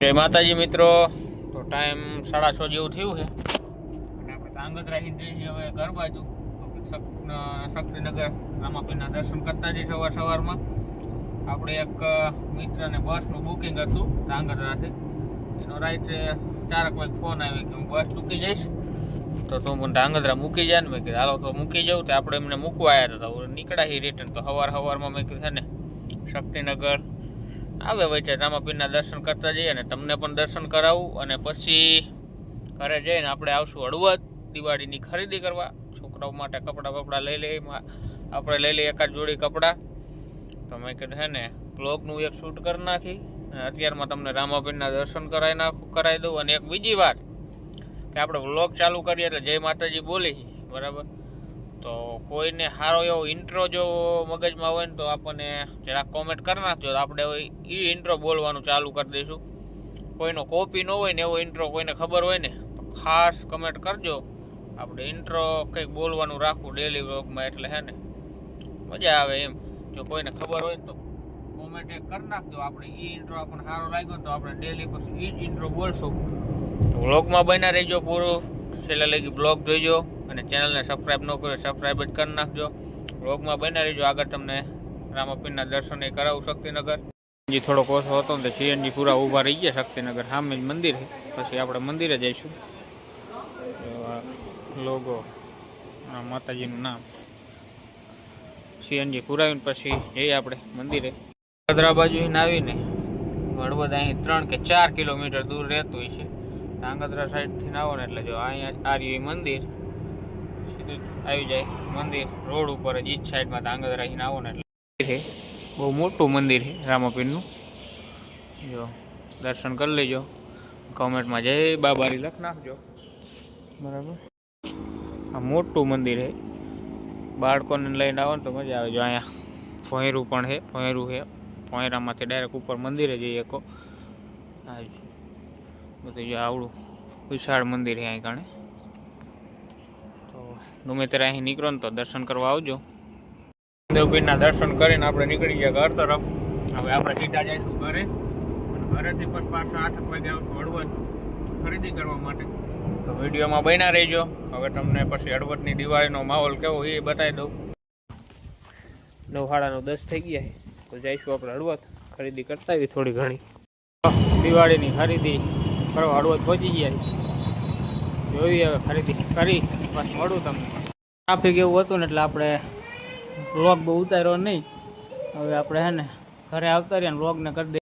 જય માતાજી મિત્રો, તો ટાઈમ સાડા છ જેવું થયું છે. અને આપણે તાંગધ્રા જઈએ છીએ હવે ઘર બાજુ. શક્તિનગર રામાપીના દર્શન કરતા જઈએ સવાર સવારમાં. આપણે એક મિત્રને બસનું બુકિંગ હતું તાંગધ્રાથી એનો રાઈટ ચારક વાગે ફોન આવ્યો કે હું બસ ચૂકી જઈશ. તો તું મને ધાંગધ્રા મૂકી જાય ને. મેં કીધું, હાલો, તો મૂકી જાઉં. તો આપણે એમને મૂકવા આવ્યા હતા. નીકળ્યા રિટર્ન તો સવાર સવારમાં મેં કીધું છે ને, શક્તિનગર આવે વચ્ચે રામાપીરના દર્શન કરતા જઈએ અને તમને પણ દર્શન કરાવું અને પછી ઘરે જઈને આપણે આવશું હળવદ દિવાળીની ખરીદી કરવા. છોકરાઓ માટે કપડાં બપડા લઈ લઈએ આપણે લઈ લઈએ એકાદ જોડી કપડાં. તો મેં કીધું ને બ્લોગનું એક શૂટ કરી નાખી અને અત્યારમાં તમને રામાપીરના દર્શન કરાવી નાખું કરાવી દઉં. અને એક બીજી વાત, કે આપણે વ્લોગ ચાલુ કરીએ એટલે જય માતાજી બોલી, બરાબર? તો કોઈને સારો એવો ઇન્ટ્રો જો મગજમાં હોય ને તો આપણને જરાક કોમેન્ટ કરી નાખજો. આપણે એ ઇન્ટ્રો બોલવાનું ચાલુ કરી દઈશું. કોઈનો કોપી ન હોય ને એવો ઇન્ટ્રો કોઈને ખબર હોય ને, તો ખાસ કમેન્ટ કરજો. આપણે ઇન્ટ્રો કંઈક બોલવાનું રાખવું ડેલી વ્લોગમાં એટલે હે ને, મજા આવે એમ. જો કોઈને ખબર હોય તો કોમેન્ટ એક કરી નાખજો. આપણે એ ઇન્ટ્રો આપણને સારો લાગ્યો તો આપણે ડેલી પછી એ જ ઇન્ટ્રો બોલશું. તો વ્લોગમાં બન્યા રહેજો પૂરું. છેલ્લે લગી બ્લોગ જોઈજો. અને ચેનલને સબસ્ક્રાઈબ ન કરો સબસ્ક્રાઈબ જ કરી નાખજો. વ્લોગમાં બન્યા રહેજો. આગળ તમને રામાપીરના દર્શન એ કરાવું શક્તિનગર. જી, થોડોક ઓછો હતો ને તો સીએનજી પૂરા ઊભા રહી ગયા શક્તિનગર. સામે જ મંદિર પછી આપણે મંદિરે જઈશું. લોગો. માતાજીનું નામ. સીએનજી પુરાવીને પછી જઈએ આપણે મંદિરે. વડોદરા બાજુ આવીને હળવદ અહીં ત્રણ કે ચાર કિલોમીટર દૂર રહેતું હોય છે. ધાંગધ્રા સાઈડથી આવો ને એટલે જો અહીંયા આ રહ્યું મંદિર. આવી જાય. મંદિર રોડ ઉપર જ ઈજ સાઈડમાં ધાંગધ્રાથી આવો ને એટલે. બહુ મોટું મંદિર છે રામાપીરનું. જો, દર્શન કરી લેજો. કોમેન્ટમાં જય બાબારી લખ નાખજો. બરાબર? આ મોટું મંદિર છે. બાળકોને લઈને આવો ને તો મજા આવે. જો અહીંયા ભોંયરું પણ છે, ભોંયરું છે. ભોંયરામાંથી ડાયરેક્ટ ઉપર મંદિરે જઈએ કો. બધું જો આવડું. વિશાળ મંદિર છે અહીં કણે. ગમે ત્યારે અહીં નીકળો ને તો દર્શન કરવા આવજો. દેવપીરના દર્શન કરીને આપણે નીકળી ગયા ઘર તરફ. હવે આપણે સીધા જઈશું ઘરે. ઘરેથી પછી પાછા આઠ વાગે આવશું હળવદ ખરીદી કરવા માટે. તો વિડીયોમાં બન્યા રહેજો. હવે તમને પછી હળવદની દિવાળીનો માહોલ કેવો એ બતાવી દઉં. નવહાડાનો દસ થઈ ગયા તો જઈશું આપણે હળવદ ખરીદી કરતા આવી થોડી ઘણી. દિવાળીની ખરીદી કરવા હળવદ પહોંચી ગયા જોઈએ હવે ખરીદી કરી, બસ મળું તમને. ટ્રાફિક એવું હતું ને એટલે આપણે વ્લોગ બહુ ઉતાર્યો નહીં. હવે આપણે હે ને, ઘરે આવતા રહ્યા બ્લોગને કરી દઈએ.